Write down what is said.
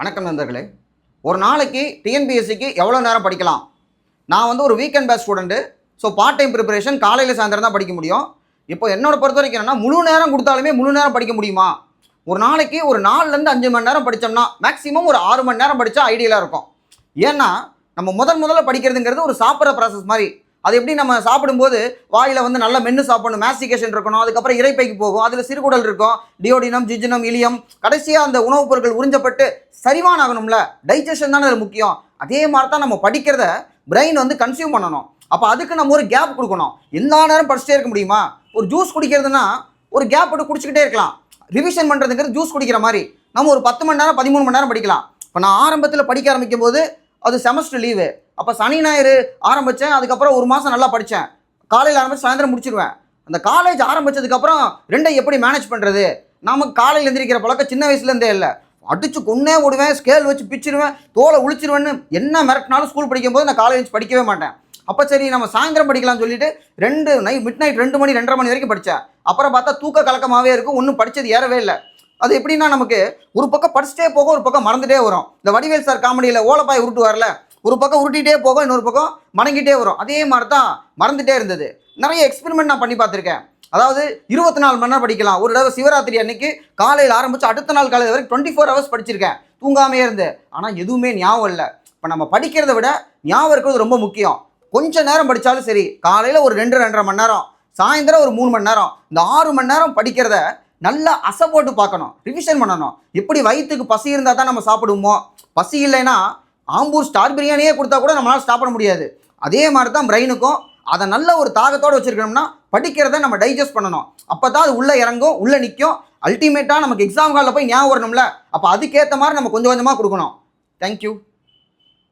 வணக்கம் நண்பர்களே. ஒரு நாளைக்கு டிஎன்பிஎஸ்சிக்கு எவ்வளோ நேரம் படிக்கலாம்? நான் வந்து ஒரு weekend base student so part time preparation காலையில் சாயந்தரம் தான் படிக்க முடியும். இப்போ என்னோட பொறுத்த வரைக்கும் என்னன்னா முழு நேரம் கொடுத்தாலுமே முழு நேரம் படிக்க முடியுமா? ஒரு நாளைக்கு ஒரு நாலுலேருந்து அஞ்சு மணி நேரம் படித்தோம்னா மேக்ஸிமம் ஒரு ஆறு மணி நேரம் படித்தா ஐடியலாக இருக்கும். ஏன்னா நம்ம முதல் முதல்ல படிக்கிறதுங்கிறது ஒரு சாப்பிட்ற ப்ராசஸ் மாதிரி. அது எப்படி நம்ம சாப்பிடும்போது வாயில் வந்து நல்லா மென்று சாப்பிடணும் மேஸ்டிகேஷன் இருக்கணும் அதுக்கப்புறம் இறைப்பைக்கு போகும் அதில் சிறுகுடல் இருக்கும் டியோடினம் ஜிஜினம் இலியம் கடைசியாக அந்த உணவுப் பொருட்கள் உறிஞ்சப்பட்டு சரிவான் ஆகணும்ல டைஜஷன் தானே அது முக்கியம். அதே மாதிரி தான் நம்ம படிக்கிறத பிரெயின் வந்து கன்சியூம் பண்ணணும். அப்போ அதுக்கு நம்ம ஒரு கேப் கொடுக்கணும். எல்லா நேரம் படிச்சுட்டே இருக்க முடியுமா? ஒரு ஜூஸ் குடிக்கிறதுனா ஒரு கேப் போட்டு குடிச்சிக்கிட்டே இருக்கலாம். ரிவிஷன் பண்ணுறதுங்கிறது ஜூஸ் குடிக்கிற மாதிரி. நம்ம ஒரு பத்து மணி நேரம் பதிமூணு மணி நேரம் படிக்கலாம். இப்போ நான் ஆரம்பத்தில் படிக்க ஆரம்பிக்கும் போது அது செமஸ்டர் லீவு அப்போ சனி ஞாயிறு ஆரம்பித்தேன் அதுக்கப்புறம் ஒரு மாதம் நல்லா படித்தேன் காலையில் ஆரம்பித்து சாயந்தரம் முடிச்சிடுவேன் அந்த காலேஜ் ஆரம்பிச்சதுக்கப்புறம் ரெண்டை எப்படி மேனேஜ் பண்ணுறது நமக்கு காலையில் எந்திரிக்கிற பழக்கம் சின்ன வயசுலேருந்தே இல்லை. அடித்து கொன்னே ஓடுவேன் ஸ்கேல் வச்சு பிச்சிடுவேன் தோலை உழிச்சிருவேன்னு என்ன மிரட்டினாலும் ஸ்கூல் படிக்கும்போது நான் காலேஜ் படிக்கவே மாட்டேன். அப்போ சரி நம்ம சாயந்தரம் படிக்கலாம்னு சொல்லிட்டு ரெண்டு நைட் மிட் நைட் ரெண்டு மணி ரெண்டரை மணி வரைக்கும் படித்தேன் அப்புறம் பார்த்தா தூக்க கலக்கமாகவே இருக்கும் ஒன்றும் படித்தது ஏறவே இல்லை. அது எப்படின்னா நமக்கு ஒரு பக்கம் படிச்சுட்டே போக ஒரு பக்கம் மறந்துட்டே வரும். இந்த வடிவேல் சார் காமெடியில் ஓலப்பாய் உருட்டுவார்ல ஒரு பக்கம் உருட்டிகிட்டே போகும் இன்னொரு பக்கம் மணங்கிட்டே வரும். அதே மாதிரி தான் மறந்துட்டே இருந்தது. நிறைய எக்ஸ்பெரிமெண்ட் நான் பண்ணி பார்த்துருக்கேன். அதாவது இருபத்தி நாலு மணி நேரம் படிக்கலாம். ஒரு தடவை சிவராத்திரி அன்னைக்கு காலையில் ஆரம்பித்து அடுத்த நாள் காலையில் வரைக்கும் டுவெண்ட்டி ஃபோர் ஹவர்ஸ் படிச்சிருக்கேன். தூங்காமே இருந்து. ஆனால் எதுவுமே ஞாபகம் இல்லை. இப்போ நம்ம படிக்கிறத விட ஞாபகம் இருக்கிறது ரொம்ப முக்கியம். கொஞ்ச நேரம் படித்தாலும் சரி காலையில் ஒரு ரெண்டு ரெண்டரை மணி நேரம் சாயந்தரம் ஒரு மூணு மணி நேரம் இந்த ஆறு மணி நேரம் படிக்கிறத நல்லா அசை போட்டு பார்க்கணும். ரிவிஷன் பண்ணணும். எப்படி வயிற்றுக்கு பசி இருந்தால் தான் நம்ம சாப்பிடுவோமோ? பசி இல்லைன்னா ஆம்பூர் ஸ்டார் பிரியாணியே கொடுத்தா கூட நம்மளால் சாப்பிட முடியாது. அதே மாதிரி தான் பிரெயினுக்கும் அதை நல்ல ஒரு தாகத்தோடு வச்சுருக்கணும்னா படிக்கிறத நம்ம டைஜஸ்ட் பண்ணணும். அப்போ தான் அது உள்ளே இறங்கும் உள்ளே நிற்கும் அல்டிமேட்டாக நமக்கு எக்ஸாம் ஹாலில் போய் ஞாபகம் வரணும்ல. அப்போ அதுக்கேற்ற மாதிரி நம்ம கொஞ்சம் கொஞ்சமாக கொடுக்கணும். தேங்க்யூ